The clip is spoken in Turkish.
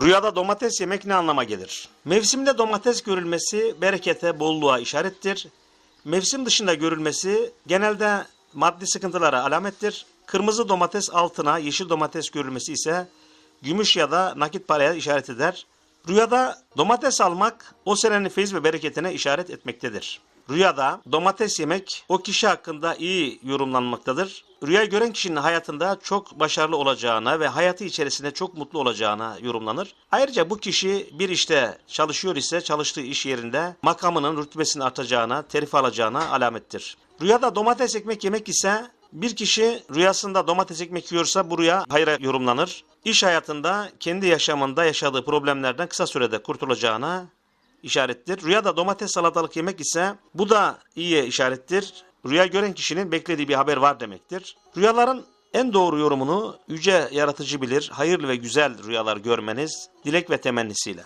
Rüyada domates yemek ne anlama gelir? Mevsimde domates görülmesi berekete, bolluğa işarettir. Mevsim dışında görülmesi genelde maddi sıkıntılara alamettir. Kırmızı domates altına, yeşil domates görülmesi ise gümüş ya da nakit paraya işaret eder. Rüyada domates almak o senenin feyiz ve bereketine işaret etmektedir. Rüyada domates yemek o kişi hakkında iyi yorumlanmaktadır. Rüya gören kişinin hayatında çok başarılı olacağına ve hayatı içerisinde çok mutlu olacağına yorumlanır. Ayrıca bu kişi bir işte çalışıyor ise çalıştığı iş yerinde makamının rütbesinin artacağına, terfi alacağına alamettir. Rüyada domates ekmek yemek ise bir kişi rüyasında domates ekmek yiyorsa bu rüya hayra yorumlanır. İş hayatında kendi yaşamında yaşadığı problemlerden kısa sürede kurtulacağına işarettir. Rüyada domates salatalık yemek ise bu da iyiye işarettir. Rüya gören kişinin beklediği bir haber var demektir. Rüyaların en doğru yorumunu yüce yaratıcı bilir. Hayırlı ve güzel rüyalar görmeniz dilek ve temennisiyle.